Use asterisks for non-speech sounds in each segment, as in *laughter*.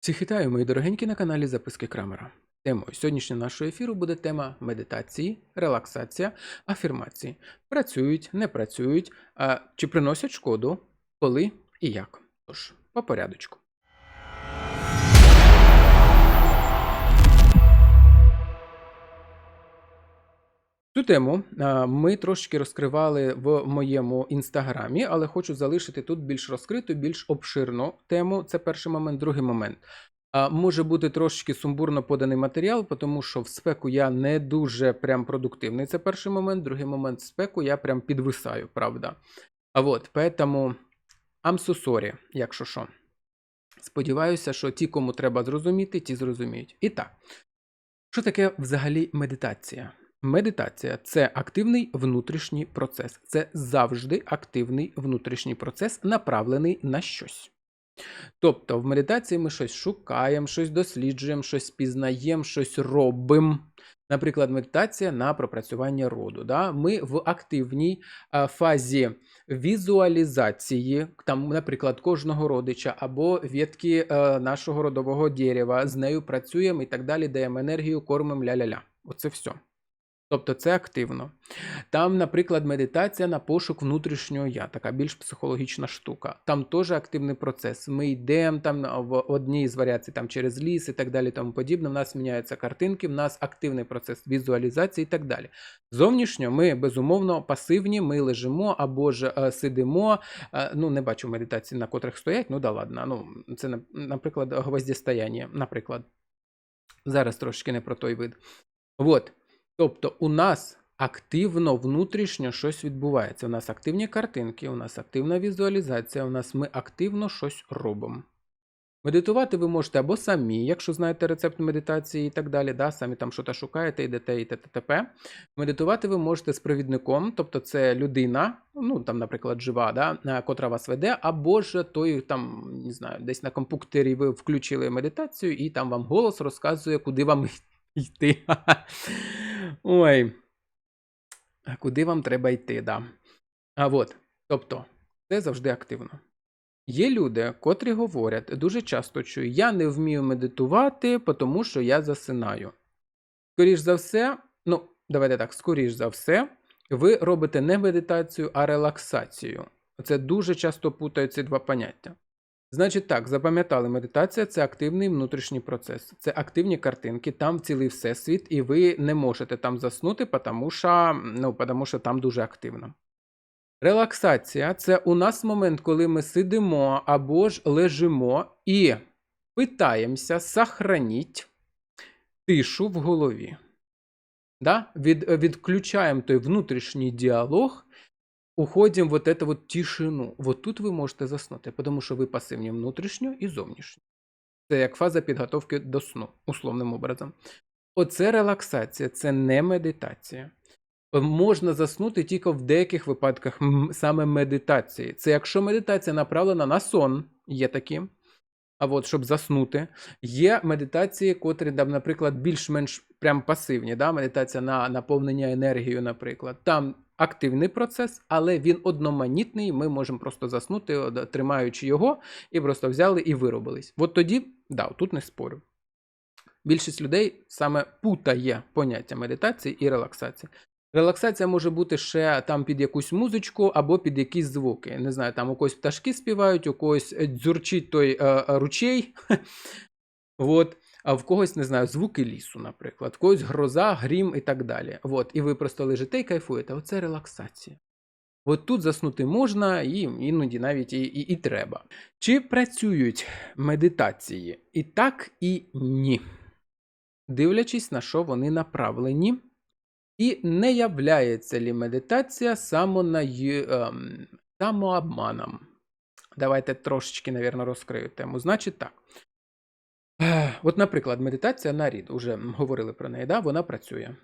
Всіх вітаю, мої дорогенькі на каналі Записки Крамера. Темою сьогоднішнього нашого ефіру буде тема медитації, релаксація, афірмації. Працюють, не працюють, а чи приносять шкоду, коли і як. Тож, по порядочку. Цю тему ми трошки розкривали в моєму інстаграмі, але хочу залишити тут більш розкриту, більш обширну тему. Це перший момент. Другий момент. Може бути трошки сумбурно поданий матеріал, тому що в спеку я не дуже прям продуктивний. Це перший момент. Другий момент в спеку я прям підвисаю, правда. А от, поэтому I'm so sorry, якщо що. Сподіваюся, що ті, кому треба зрозуміти, ті зрозуміють. І так, що таке взагалі медитація? Медитація це активний внутрішній процес. Це завжди активний внутрішній процес, направлений на щось. Тобто в медитації ми щось шукаємо, щось досліджуємо, щось пізнаємо, щось робимо. Наприклад, медитація на пропрацювання роду. Да? Ми в активній а, фазі візуалізації, там, наприклад, кожного родича або ветки е, нашого родового дерева, з нею працюємо і так далі, даємо енергію, кормимо ля-ля-ля. Оце все. Тобто це активно. Там, наприклад, медитація на пошук внутрішнього я, така більш психологічна штука. Там теж активний процес. Ми йдемо там в одній з варіацій там через ліс і так далі, тому подібне. В нас міняються картинки, в нас активний процес візуалізації і так далі. Зовнішньо ми безумовно пасивні, ми лежимо або ж е, сидимо. Е, ну, не бачу медитації, на котрих стоять. Ну да ладно. Ну, це, наприклад, гвоздістояння, наприклад. Зараз трошки не про той вид. От. Тобто у нас активно внутрішньо щось відбувається. У нас активні картинки, у нас активна візуалізація, у нас ми активно щось робимо. Медитувати ви можете або самі, якщо знаєте рецепт медитації і так далі, да, самі там щось шукаєте, йдете і т.т.т.п. Медитувати ви можете з провідником, тобто це людина, ну там, наприклад, жива, да, котра вас веде, або ж той там, не знаю, десь на комп'ютері ви включили медитацію, і там вам голос розказує, куди вам *laughs* йти. Ой. А куди вам треба йти, да. А от, тобто, це завжди активно. Є люди, котрі говорять, дуже часто чую, я не вмію медитувати, тому що я засинаю. Скоріш за все, ну, давайте так, скоріш за все, ви робите не медитацію, а релаксацію. Це дуже часто путають ці два поняття. Значить так, запам'ятали, медитація це активний внутрішній процес, це активні картинки, там цілий всесвіт, і ви не можете там заснути, тому що, ну, тому що там дуже активно. Релаксація це у нас момент, коли ми сидимо або ж лежимо і питаємося сохраніть тишу в голові. Да? Від, Відключаємо той внутрішній діалог уходим в вот эту вот тишину. Вот тут ви можете заснути, тому що ви пасивні внутрішньо і зовнішньо. Це як фаза підготовки до сну, условним образом. Оце релаксація, це не медитація. Можна заснути тільки в деяких випадках саме медитації. Це якщо медитація направлена на сон, є такі. А от щоб заснути, є медитації, котрі, наприклад, більш-менш прям пасивні. Да? Медитація на наповнення енергією, наприклад. Там активний процес, але він одноманітний. Ми можемо просто заснути, тримаючи його, і просто взяли і виробились. От тоді, да, тут не спорю. Більшість людей саме путає поняття медитації і релаксації. Релаксація може бути ще там під якусь музичку або під якісь звуки. Не знаю, там у когось пташки співають, у когось дзюрчить той е, ручей. *laughs* От а в когось не знаю, звуки лісу, наприклад, в когось гроза, грім і так далі. От, і ви просто лежите і кайфуєте. Оце релаксація. От тут заснути можна, і іноді навіть і, і, і треба. Чи працюють медитації? І так, і ні. Дивлячись, на що вони направлені. І не являється лі медитація самона... ем, самообманом. Давайте трошечки, навірно, розкрию тему. Значить так. От, наприклад, медитація на рід, уже говорили про неї, да? вона працює.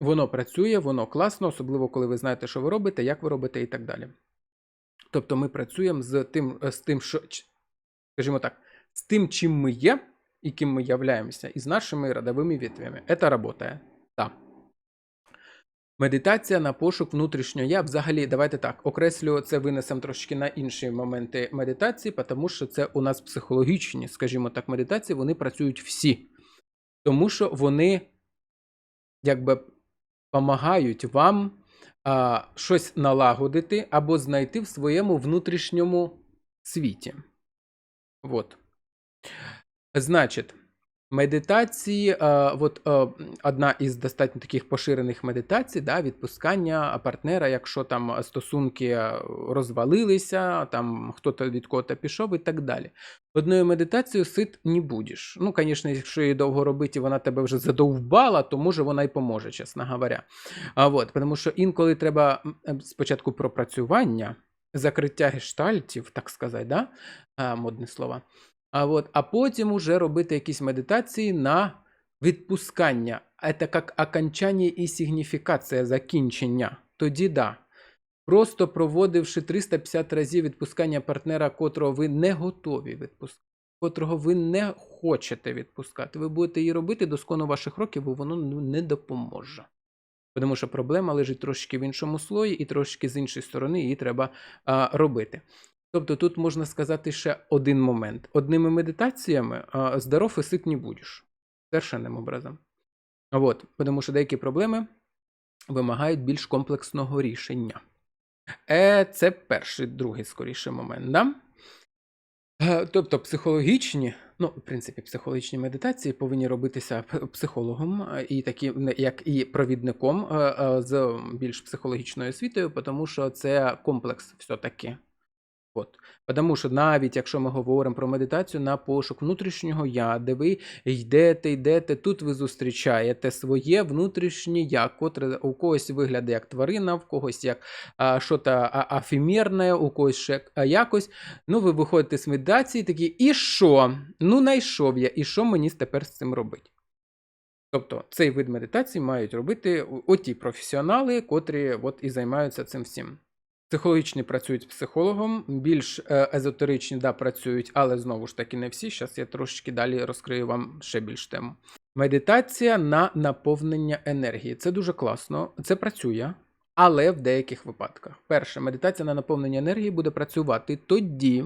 Воно працює, воно класно, особливо коли ви знаєте, що ви робите, як ви робите і так далі. Тобто ми працюємо з тим, з тим, що, скажімо так, з тим, чим ми є і ким ми являємося, і з нашими родовими ветвями. Це працює. Медитація на пошук внутрішнього я. Взагалі, давайте так, окреслю це винесемо трошки на інші моменти медитації, тому що це у нас психологічні, скажімо так, медитації, вони працюють всі. Тому що вони якби допомагають вам а, щось налагодити або знайти в своєму внутрішньому світі. Вот. Значить, медитації, е, от, е, одна із достатньо таких поширених медитацій, да, відпускання партнера, якщо там стосунки розвалилися, там хто-то від кого-то пішов і так далі. Одною медитацією сит не будеш. Ну, звісно, якщо її довго робити, вона тебе вже задовбала, то може вона й поможе, чесно говоря. А от, тому що інколи треба е, спочатку пропрацювання, закриття гештальтів, так сказати, да? модне слово. А, от, а потім уже робити якісь медитації на відпускання. Це як окончання і сигніфікація закінчення. Тоді да. Просто проводивши 350 разів відпускання партнера, котрого ви не готові відпускати, котрого ви не хочете відпускати. Ви будете її робити до скону ваших років, бо воно ну, не допоможе. Тому що проблема лежить трошки в іншому слої, і трошки з іншої сторони її треба а, робити. Тобто тут можна сказати ще один момент. Одними медитаціями а, здоров і сит не будеш. Совершенним образом. От, тому що деякі проблеми вимагають більш комплексного рішення. Е, це перший, другий скоріше момент. Да? Е, Тобто психологічні, ну, в принципі, психологічні медитації повинні робитися психологом, і такі, як і провідником е, е, з більш психологічною освітою, тому що це комплекс все-таки. От. Тому що навіть якщо ми говоримо про медитацію на пошук внутрішнього я, де ви йдете, йдете, тут ви зустрічаєте своє внутрішнє я, котре у когось виглядає як тварина, в когось як а, що-то а- у когось ще якось. Ну, ви виходите з медитації такі, і що? Ну, знайшов я, і що мені тепер з цим робити? Тобто цей вид медитації мають робити оті професіонали, котрі от і займаються цим всім. Психологічні працюють з психологом, більш е, езотеричні да, працюють, але знову ж таки не всі. Зараз я трошечки далі розкрию вам ще більш тему. Медитація на наповнення енергії. Це дуже класно, це працює, але в деяких випадках. Перше, медитація на наповнення енергії буде працювати тоді,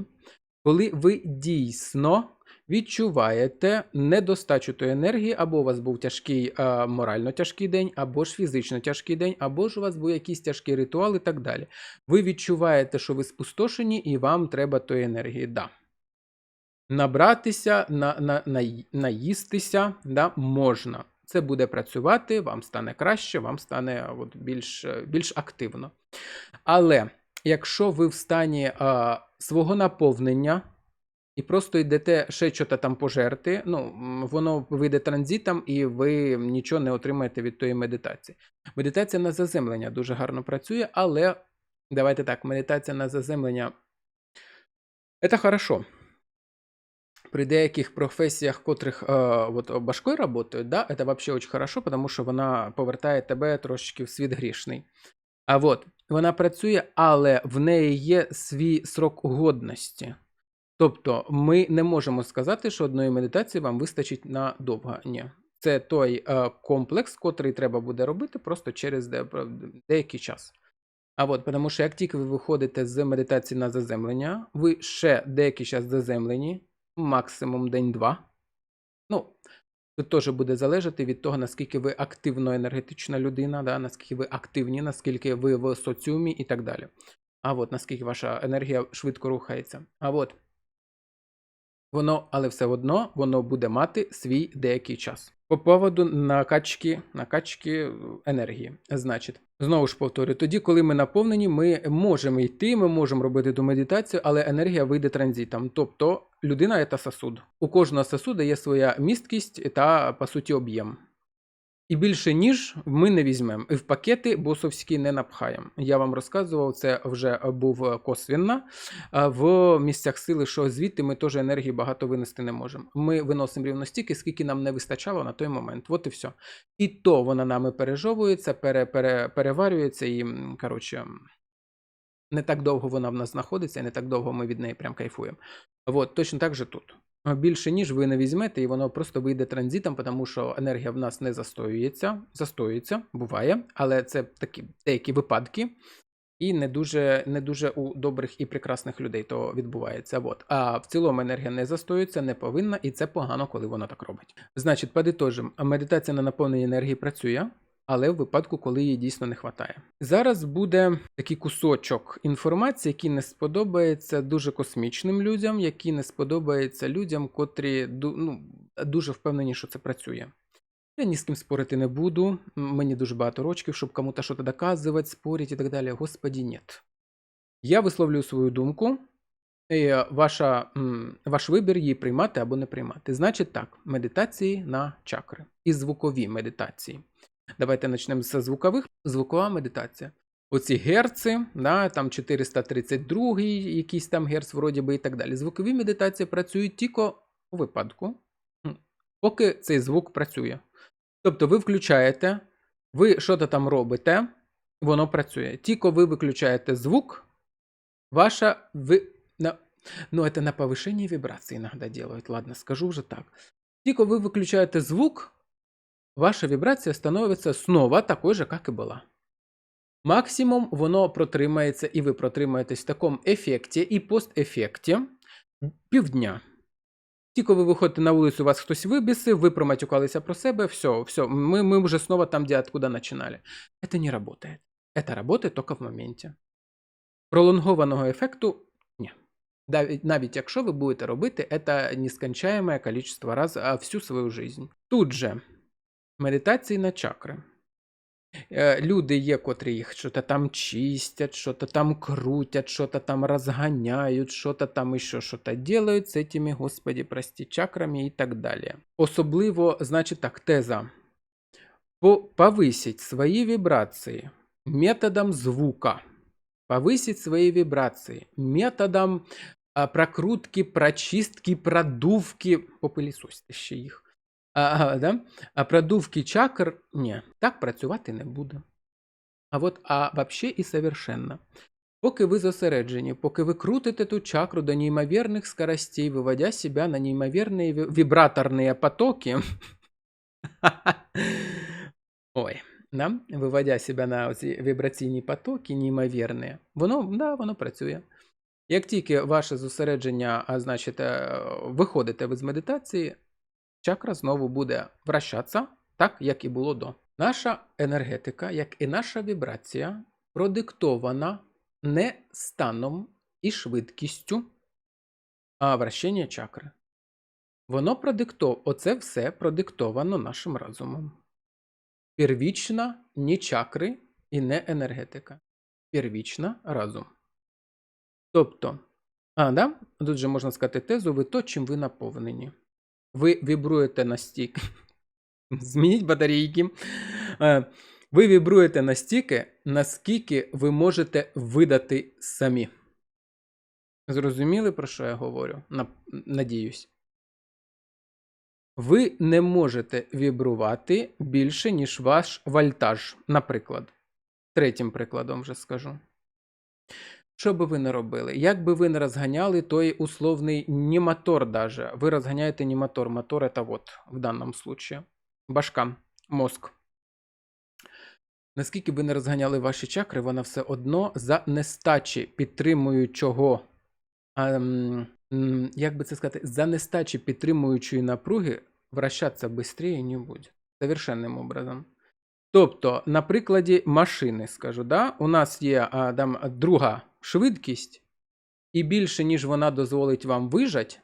коли ви дійсно відчуваєте недостачу тої енергії, або у вас був тяжкий е, морально тяжкий день, або ж фізично тяжкий день, або ж у вас був якийсь тяжкий ритуал і так далі. Ви відчуваєте, що ви спустошені, і вам треба тої енергії. Да. Набратися, на, на, на, наїстися да, можна. Це буде працювати, вам стане краще, вам стане от, більш, е, більш активно. Але якщо ви в стані а, свого наповнення і просто йдете ще щось там пожерти, ну, воно вийде транзитом, і ви нічого не отримаєте від тої медитації. Медитація на заземлення дуже гарно працює, але давайте так, медитація на заземлення це хорошо. При деяких професіях, котрих е, от, башкою працюють, да, це взагалі дуже хорошо, тому що вона повертає тебе трошечки в світ грішний. А от вона працює, але в неї є свій срок годності. Тобто, ми не можемо сказати, що одної медитації вам вистачить на довго. Ні. Це той е, комплекс, котрий треба буде робити просто через де, деякий час. А от, тому що як тільки ви виходите з медитації на заземлення, ви ще деякий час заземлені, максимум день-два. Ну, Тут теж буде залежати від того, наскільки ви активно енергетична людина, да, наскільки ви активні, наскільки ви в соціумі і так далі. А от наскільки ваша енергія швидко рухається. А от воно, але все одно воно буде мати свій деякий час. По поводу накачки, накачки енергії. Значить, знову ж повторюю, тоді, коли ми наповнені, ми можемо йти, ми можемо робити ту медитацію, але енергія вийде транзитом. Тобто людина це сосуд. У кожного сосуда є своя місткість та, по суті, об'єм. І більше ніж ми не візьмемо. І в пакети босовські не напхаємо. Я вам розказував, це вже був косвінно. А В місцях сили, що звідти ми теж енергії багато винести не можемо. Ми виносимо рівно стільки, скільки нам не вистачало на той момент. От і все. І то вона нами пережовується, пере, пере, переварюється і, коротше, не так довго вона в нас знаходиться, і не так довго ми від неї прям кайфуємо. От, точно так же тут. Більше, ніж ви не візьмете, і воно просто вийде транзитом, тому що енергія в нас не застоюється, застоюється, буває, але це такі деякі випадки, і не дуже, не дуже у добрих і прекрасних людей то відбувається. От. А в цілому енергія не застоюється, не повинна, і це погано, коли вона так робить. Значить, подитожимо, медитація на наповнення енергії працює. Але в випадку, коли її дійсно не вистачає. Зараз буде такий кусочок інформації, який не сподобається дуже космічним людям, який не сподобається людям, котрі ну, дуже впевнені, що це працює. Я ні з ким спорити не буду. Мені дуже багато рочків, щоб кому-то щось доказувати, спорити і так далі. Господі, ні. Я висловлюю свою думку. І ваша, ваш вибір її приймати або не приймати. Значить так, медитації на чакри і звукові медитації. Давайте почнемо з звукових. Звукова медитація. Оці герци, да, там 432 якийсь там герц, вроді би, і так далі. Звукові медитації працюють тільки у випадку, поки цей звук працює. Тобто ви включаєте, ви що-то там робите, воно працює. Тільки ви виключаєте звук, ваша ви. На, ну, это на повышение вибрации иногда делают. Ладно, скажу уже так. Тільки ви виключаєте звук, ваша вибрація становиться снова такой же, як і була. Максимум воно протримається, і ви протримаєтесь в такому ефекті і постефекті півдня. Тільки ви виходите на вулицю, вас хтось вибісив, ви проматюкалися про себе, все, все, ми, ми вже снова там, де откуда починали. Это не работает. Это работает только в моменті. Пролонгованого ефекту ні. Навіть, якщо ви будете робити це нескончаєме количество разів всю свою жизнь. Тут же медитації на чакри. Е, Люди є, котрі їх щось там чистять, щось там крутять, щось там розганяють, щось там іще щось делають з цими, господі, прості, чакрами і так далі. Особливо, значить так, теза. По- Повисить свої вібрації методом звука. Повысить свои вибрации методом прокрутки, прочистки, продувки, попилісосьте ще їх. А, да? а продувки чакр, ні, так працювати не буде. А от, а вообще і совершенно. Поки ви зосереджені, поки ви крутите ту чакру до неймовірних скоростей, виводя себе на неймовірні вібраторні потоки, *laughs* ой, да? виводя себе на ці вібраційні потоки неймовірні, воно, да, воно працює. Як тільки ваше зосередження, а значить, е, виходите ви з медитації, чакра знову буде вращатися так, як і було до. Наша енергетика, як і наша вібрація, продиктована не станом і швидкістю а вращення чакри. Воно продиктовано, оце все продиктовано нашим разумом. Первічна не чакри і не енергетика. Первічна разум. Тобто, а, да? тут же можна сказати тезу, ви то, чим ви наповнені. Ви вібруєте настільки. Змініть батарейки. Е, Ви вібруєте настільки, наскільки ви можете видати самі. Зрозуміли, про що я говорю? Надіюсь. Ви не можете вібрувати більше, ніж ваш вольтаж, наприклад. Третім прикладом вже скажу. Що би ви не робили? Як би ви не розганяли той условний не мотор даже. Ви розганяєте не мотор. Это вот в даному случае. Башка, мозк. Наскільки ви не розганяли ваші чакри, вона все одно за нестачі підтримуючого, а, м, м, як би це сказати, за нестачі підтримуючої напруги вращатися швидше не буде. Совершенним образом. Тобто, на прикладі машини скажу, да? у нас є а, там, друга швидкість, і більше, ніж вона дозволить вам вижать,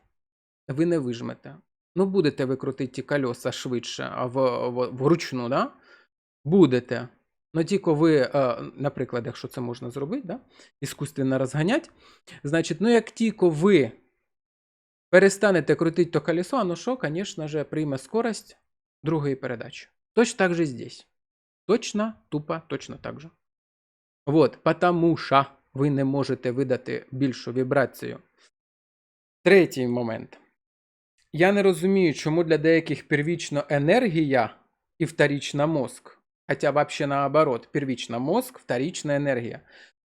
ви не вижмете. Ну, будете ви крутити кольоса швидше, в, в, вручну, да? будете. Ну, тільки ви, е, наприклад, якщо це можна зробити, да? іскусственно розганять, значить, ну, як тільки ви перестанете крутити то колесо, ну що, звісно ж, прийме скорость другої передачі. Точно так же здесь. Точно, тупо, точно так же. Вот, потому що ви не можете видати більшу вібрацію. Третій момент. Я не розумію, чому для деяких первічно енергія і вторічна мозк. Хоча взагалі наоборот, первічна мозк, вторічна енергія.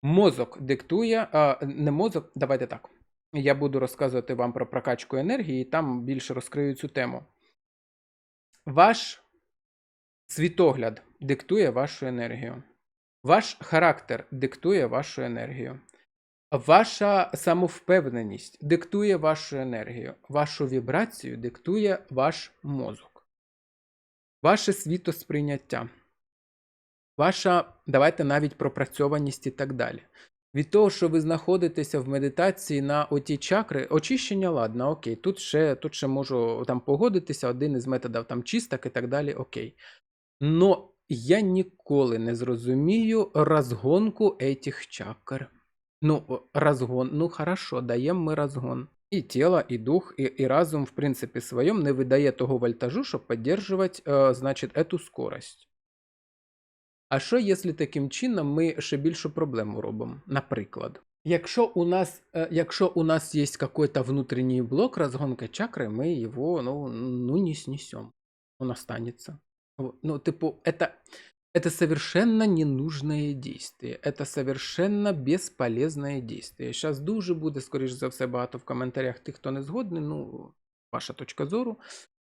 Мозок диктує, а, не мозок, давайте так. Я буду розказувати вам про прокачку енергії, і там більше розкрию цю тему. Ваш світогляд диктує вашу енергію. Ваш характер диктує вашу енергію. Ваша самовпевненість диктує вашу енергію. Вашу вібрацію диктує ваш мозок. Ваше світосприйняття. Ваша, давайте навіть пропрацьованість і так далі. Від того, що ви знаходитеся в медитації на оті чакри, очищення, ладно, окей. Тут ще, тут ще можу там погодитися, один із методів там чисток і так далі, окей. Но я ніколи не зрозумію розгонку этих чакр. Ну, о, розгон, ну хорошо, даємо ми розгон. І тіло, і дух, і, і разум, в принципі, своєм не видає того вольтажу, щоб підтримувати, е, значить, эту скорость. А що, якщо таким чином ми ще більшу проблему робимо? Наприклад, якщо у нас, е, якщо у нас є якийсь внутрішній блок розгонки чакри, ми його ну, ну не снесем. Он останется. Вот. Ну, типу, это, это совершенно ненужное действие. Это совершенно безполезное действие. Зараз дуже буде, скоріш за все, багато в коментарях тих, хто не згодний. Ну, ваша точка зору.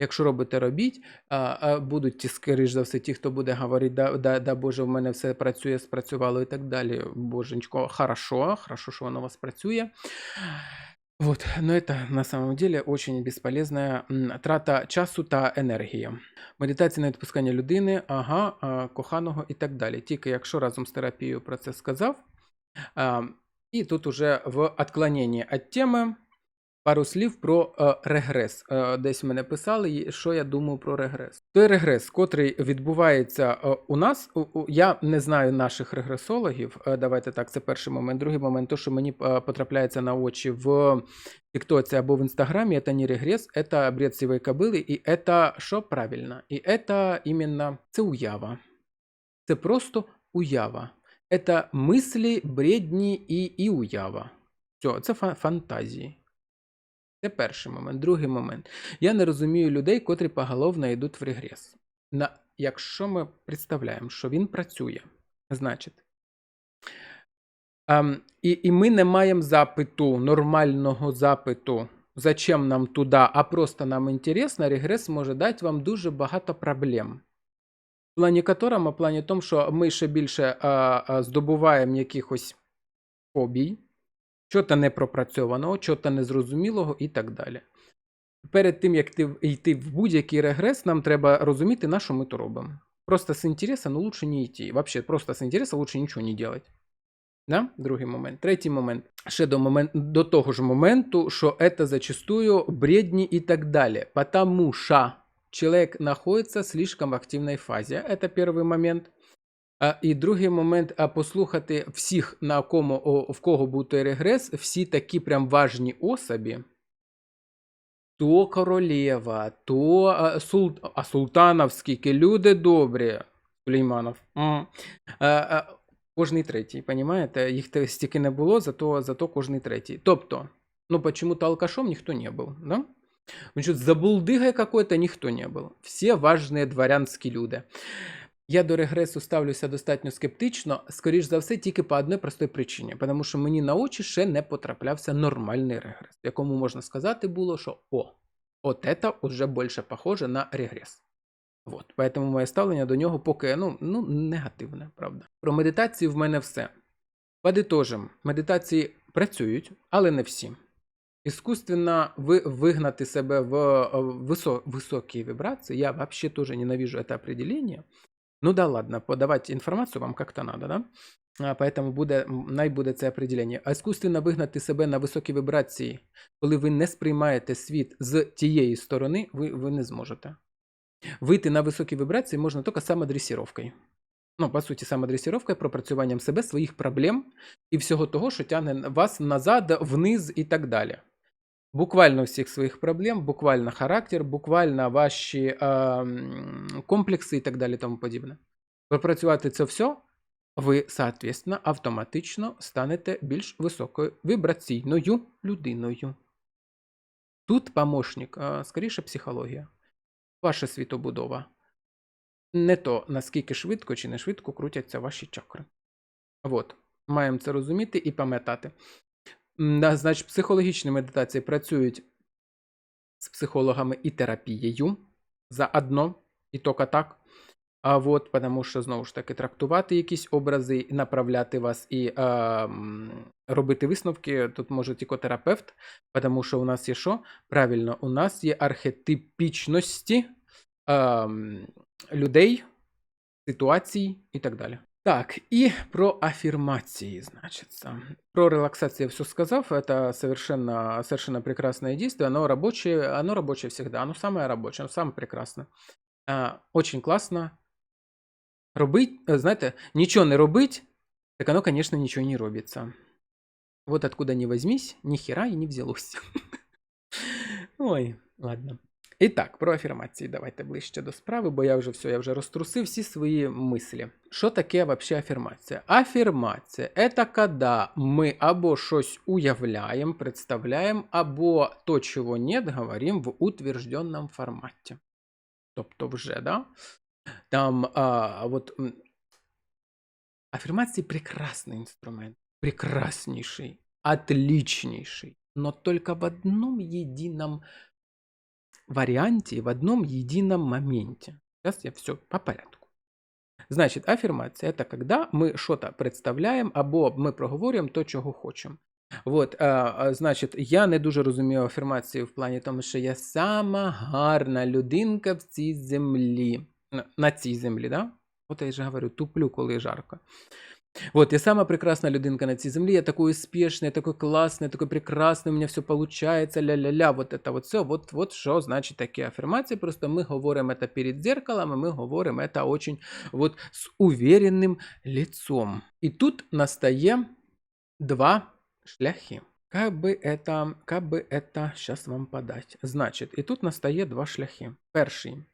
Якщо робите, робіть. А, а будуть ті, скоріш за все, ті, хто буде говорити, да, да, да Боже, в мене все працює, спрацювало і так далі. Боженько, хорошо, хорошо, що воно у вас працює. Вот, но это на самом деле очень бесполезная трата часу та енергії. Медитація на відпускання людини, ага, коханого і так далі. Тільки якщо разом з терапією про це сказав. І тут уже в відклоненні від теми пару слів про е, регрес. Е, десь мене писали, що я думаю про регрес. Той регрес, котрий відбувається е, у нас, у- я не знаю наших регресологів. Е, давайте так, це перший момент. Другий момент, то, що мені е, потрапляється на очі в Тіктоці або в Інстаграмі, це не регрес, це бред сівої кобили, і це що правильно? І це іменно це уява. Це просто уява. Це мислі, бредні і, і уява. Все, це фа- фантазії. Це перший момент. Другий момент. Я не розумію людей, котрі поголовно йдуть в регрес. На, якщо ми представляємо, що він працює, значить. Ем, і, і ми не маємо запиту, нормального запиту, зачем нам туди, а просто нам інтересно, регрес може дати вам дуже багато проблем. В плані которому, в плані тому, що ми ще більше а, а, здобуваємо якихось фобій, чого-то непропрацьованого, чого-то незрозумілого і так далі. Перед тим, як йти в будь-який регрес, нам треба розуміти, на що ми то робимо. Просто з інтересу, ну лучше не йти. Вообще, просто з інтересу лучше нічого не делать. Да? Другий момент. Третій момент. Ще до, момент, до того ж моменту, що це зачастую бредні і так далі. Потому що человек находится слишком в активній фазі. Це перший момент. А, і другий момент, а послухати всіх, на кому, о, в кого буде регрес, всі такі прям важні особі. То королева, то а, сул, а султанов скільки люди добрі. Сулейманов. А, а, кожний третій, понімаєте? Їх стільки не було, зато, зато кожний третій. Тобто, ну почему-то алкашом ніхто не був, да? Значит, забулдыгой какой-то ніхто не був. Всі важні дворянські люди. Я до регресу ставлюся достатньо скептично, скоріш за все, тільки по одній простій причині, тому що мені на очі ще не потраплявся нормальний регрес, в якому можна сказати було, що о, от це вже більше похоже на регрес. Вот. Поэтому моє ставлення до нього поки ну, ну, негативне, правда. Про медитацію в мене все. Подитожим, медитації працюють, але не всі. Искусственно ви, вигнати себе в висо, високі вибрації, я вообще тоже ненавижу это определение. Ну да ладно, подавать інформацію вам как-то надо, да? А, Поэтому буде, най буде це определення. А іскусственно вигнати себе на високі вібрації, коли ви не сприймаєте світ з тієї сторони, ви, ви не зможете. Вийти на високі вібрації можна тільки самодресіровкою. Ну, по суті, самодресіровкою, пропрацюванням себе, своїх проблем і всього того, що тягне вас назад, вниз і так далі. Буквально всіх своїх проблем, буквально характер, буквально ваші е, комплекси і так далі тому подібне. Пропрацювати це все, ви, соответственно, автоматично станете більш високою вібраційною людиною. Тут помощник, е, скоріше психологія, ваша світобудова. Не то, наскільки швидко чи не швидко крутяться ваші чакри. От, маємо це розуміти і пам'ятати. Да, Значить, психологічні медитації працюють з психологами і терапією заодно, і тільки так. А от, тому що знову ж таки трактувати якісь образи, направляти вас і е, робити висновки тут може тільки терапевт, тому що у нас є що? Правильно, у нас є архетипічності е, людей, ситуацій і так далі. Так, і про афірмації, значится. Про релаксацию я все сказав. Это совершенно, совершенно прекрасное действие. Оно рабочее, оно рабочее всегда. Оно самое рабочее, оно самое прекрасное. А, очень классно. Робить, е, знаєте, нічого не робить, так оно, конечно, нічого не робиться. Вот откуда не возьмись, ни хера и не взялось. *laughs* Ой, ладно. І так, про афірмації давайте ближче до справи, бо я вже все, я вже розтрусив всі свої мислі. Що таке вообще афірмація? Афірмація це коли ми або щось уявляємо, представляємо, або то, чого нет, говоримо в утвержденном форматі. Тобто вже, да? Там а, вот м, афірмації прекрасний інструмент, прекраснейший, отличнейший, но только в одном едином варианте, в одном едином моменте. Сейчас я все по порядку. Значить, афірмація це коли ми щось представляємо або ми проговорюємо то, чого хочемо. От, а, значить, я не дуже розумію афірмації в плані тому, що я сама гарна людинка в цій землі. На, цій землі, да? От я ж говорю, туплю, коли жарко. Вот, я самая прекрасная людинка на цій землі, я такой успешный, я такой классный, такой прекрасный, у меня все получается, ля-ля-ля, вот это вот все, вот, вот що значить такі афірмації, просто ми говоримо це перед зеркалом, і ми говоримо це очень вот з уверенним лицом. І тут настає два шляхи. Как бы это, как бы это сейчас вам подать? Значить, і тут настає два шляхи. Перший.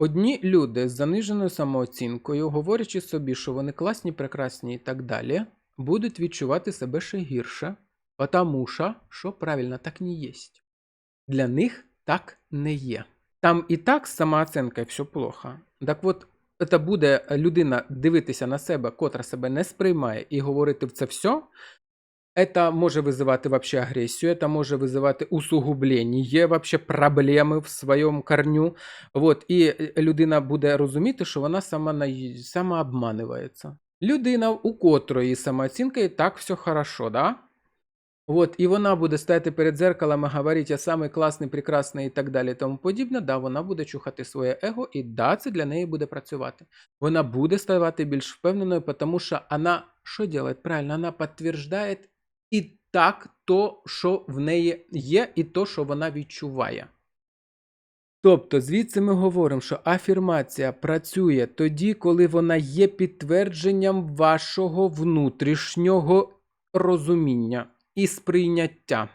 Одні люди з заниженою самооцінкою, говорячи собі, що вони класні, прекрасні і так далі, будуть відчувати себе ще гірше, потому що, що правильно, так не є. Для них так не є. Там і так з самооцінкою все плохо. Так от, це буде людина дивитися на себе, котра себе не сприймає, і говорити це все. Это може визивати вообще агресію, это може визивати усугублення, вообще проблеми в своєму корню. Вот, і людина буде розуміти, що вона сама на... самообманюється. Людина, у котрої самооцінка і так все хорошо, да? Вот, і вона буде стояти перед зеркалом і говорити, я самий класний, прекрасний і так далі, тому подібне, да, вона буде чухати своє его, і да, це для неї буде працювати. Вона буде ставати більш впевненою, тому що вона що робить? Правильно, вона підтверджує і так то, що в неї є, і то, що вона відчуває. Тобто, звідси ми говоримо, що афірмація працює тоді, коли вона є підтвердженням вашого внутрішнього розуміння і сприйняття.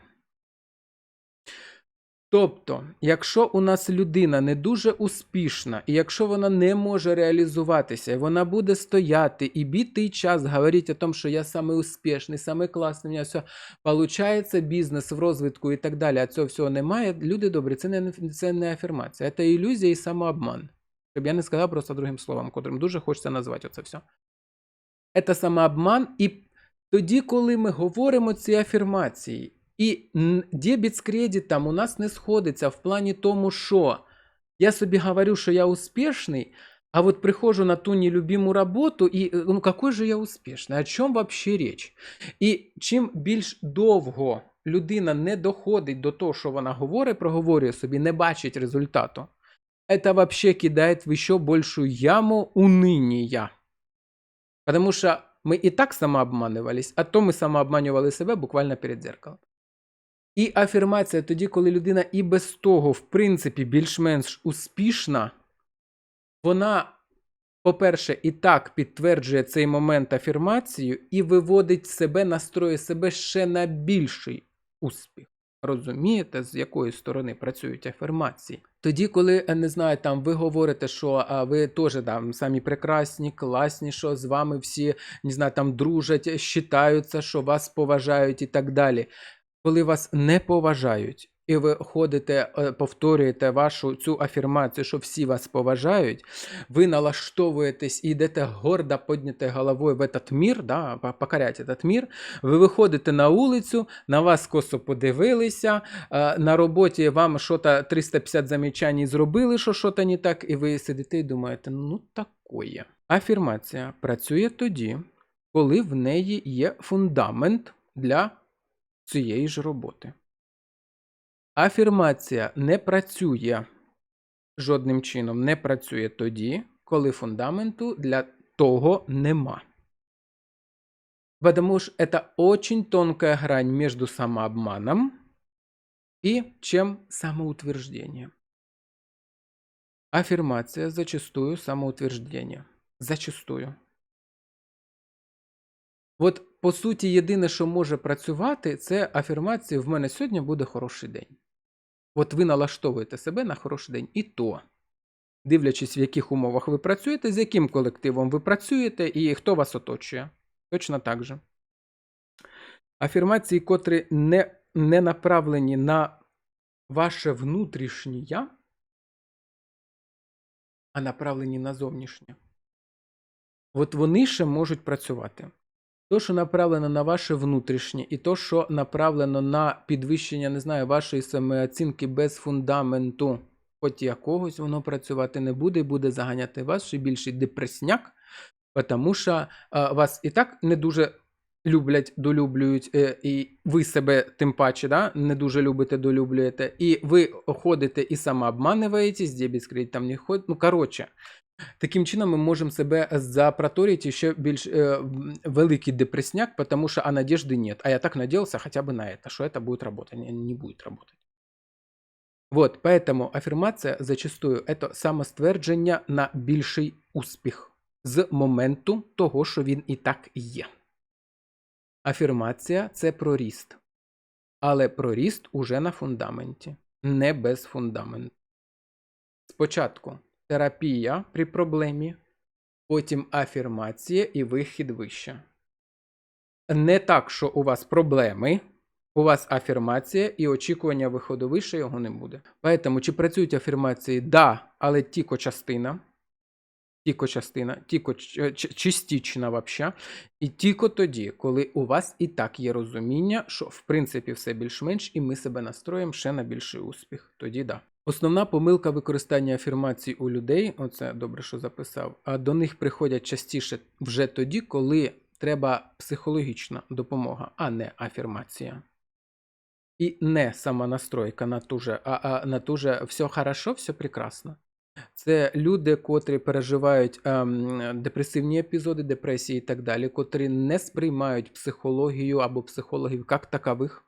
Тобто, якщо у нас людина не дуже успішна, і якщо вона не може реалізуватися, і вона буде стояти і бітий час говорити о том, що я самий успішний, самий класний, у мене все получається, бізнес в розвитку і так далі, а цього всього немає, люди добрі, це не, це не афірмація, це ілюзія і самообман. Щоб я не сказав просто другим словом, котрим дуже хочеться назвати оце все. Це самообман, і тоді, коли ми говоримо ці афірмації, і н- дебіт з кредитом у нас не сходиться в плані тому, що я собі говорю, що я успішний, а вот прихожу на ту нелюбиму роботу, і е, ну какой же я успішний? О чому вообще річ? І чим більш довго людина не доходить до того, що вона говорить, проговорює собі, не бачить результату, это вообще кидает в еще большую яму уныния. Потому что мы и так самообманывались, а то ми самообманювали себе буквально перед зеркалом. І афірмація тоді, коли людина і без того, в принципі, більш-менш успішна, вона, по-перше, і так підтверджує цей момент афірмацією і виводить себе, настроює себе ще на більший успіх. Розумієте, з якої сторони працюють афірмації? Тоді, коли е, не знаю, там ви говорите, що а, ви теж там самі прекрасні, класні, що з вами всі не знаю, там дружать, считаються, що вас поважають і так далі. Коли вас не поважають, і ви ходите, е, повторюєте вашу цю афірмацію, що всі вас поважають, ви налаштовуєтесь і йдете гордо підняти головою в этот мір, да, по- покорять этот мір, ви виходите на вулицю, на вас косо подивилися, е, на роботі вам що-то 350 замічань зробили, що що не так, і ви сидите і думаєте, ну такое. Афірмація працює тоді, коли в неї є фундамент для цієї ж роботи. Афірмація не працює жодним чином, не працює тоді, коли фундаменту для того нема. Потому что это очень тонкая грань между самообманом и чем самоутверждением. Аффирмация зачастую самоутверждение. Зачастую. От, по суті, єдине, що може працювати, це афірмація в мене сьогодні буде хороший день. От ви налаштовуєте себе на хороший день. І то, дивлячись, в яких умовах ви працюєте, з яким колективом ви працюєте і хто вас оточує. Точно так же. Афірмації, котрі не, не направлені на ваше внутрішнє я, а направлені на зовнішнє. От вони ще можуть працювати. То, що направлено на ваше внутрішнє, і то, що направлено на підвищення, не знаю, вашої самооцінки без фундаменту, хоч якогось воно працювати не буде, і буде заганяти вас ще більший депресняк, тому що а, вас і так не дуже люблять, долюблюють, е, і ви себе тим паче да, не дуже любите, долюблюєте, і ви ходите і самообманюєтесь, дебіт кредит там не ходить. Ну, коротше, таким чином ми можемо себе запроторити ще більш е, м, великий депресняк, тому що а надежди нет. А я так надеялся хотя бы на это, что это будет работать. Не, не будет работать. Вот, поэтому афірмація зачастую это самоствердження на більший успіх з моменту того, що він і так є. Афірмація це про ріст. Але про ріст уже на фундаменті, не без фундаменту. Спочатку терапія при проблемі, потім афірмація і вихід вище. Не так, що у вас проблеми, у вас афірмація і очікування виходу вище його не буде. Поэтому, чи працюють афірмації? Да, але тільки частина. Тільки частина, тільки ч- частічна вообще. І тільки тоді, коли у вас і так є розуміння, що в принципі все більш-менш, і ми себе настроїмо ще на більший успіх. Тоді да. Основна помилка використання афірмацій у людей, оце добре, що записав, а до них приходять частіше вже тоді, коли треба психологічна допомога, а не афірмація. І не самонастройка на ту же, а, а на ту же все хорошо, все прекрасно. Це люди, котрі переживають ем, депресивні епізоди, депресії і так далі, котрі не сприймають психологію або психологів як такових,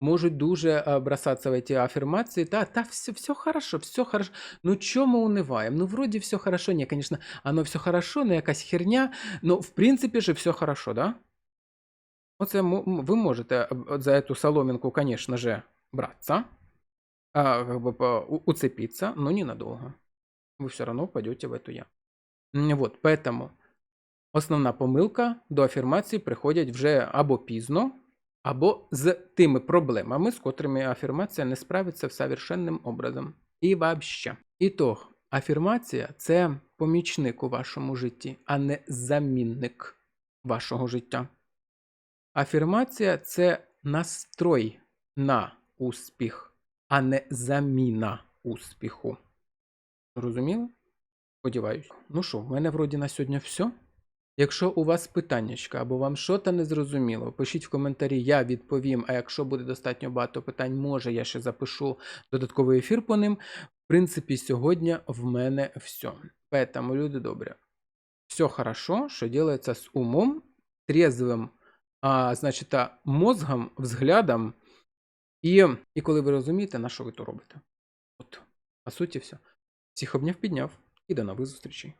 можуть дуже е, бросатися в ці афірмації. Та, та все, все хорошо, все хорошо. Ну чому униваємо? Ну, вроді все хорошо. Ні, звісно, оно все хорошо, ну якась херня. Ну, в принципі же, все хорошо, да? Оце ви можете е, за цю соломинку, звісно же, братися, а, как бы, по- у- уцепиться, но ненадолго Вы все равно упадете в эту яму. М, Вот, поэтому основна помилка до афірмації приходять вже або пізно, або з тими проблемами, з котрими афірмація не справиться совершенним образом. І вообще. Ітог. Афірмація це помічник у вашому житті, а не замінник вашого життя. Афірмація це настрой на успіх, а не заміна успіху. Розуміли? Сподіваюсь. Ну що, в мене вроді на сьогодні все. Якщо у вас питаннячка або вам щось не зрозуміло, пишіть в коментарі, я відповім. А якщо буде достатньо багато питань, може я ще запишу додатковий ефір по ним. В принципі, сьогодні в мене все. Поэтому, люди добрі, все хорошо, що делается з умом, трезвим, а, значить, мозгом, взглядом. І, і коли ви розумієте, на що ви то робите. От, по суті, все. Всіх обняв підняв і до нових зустрічей.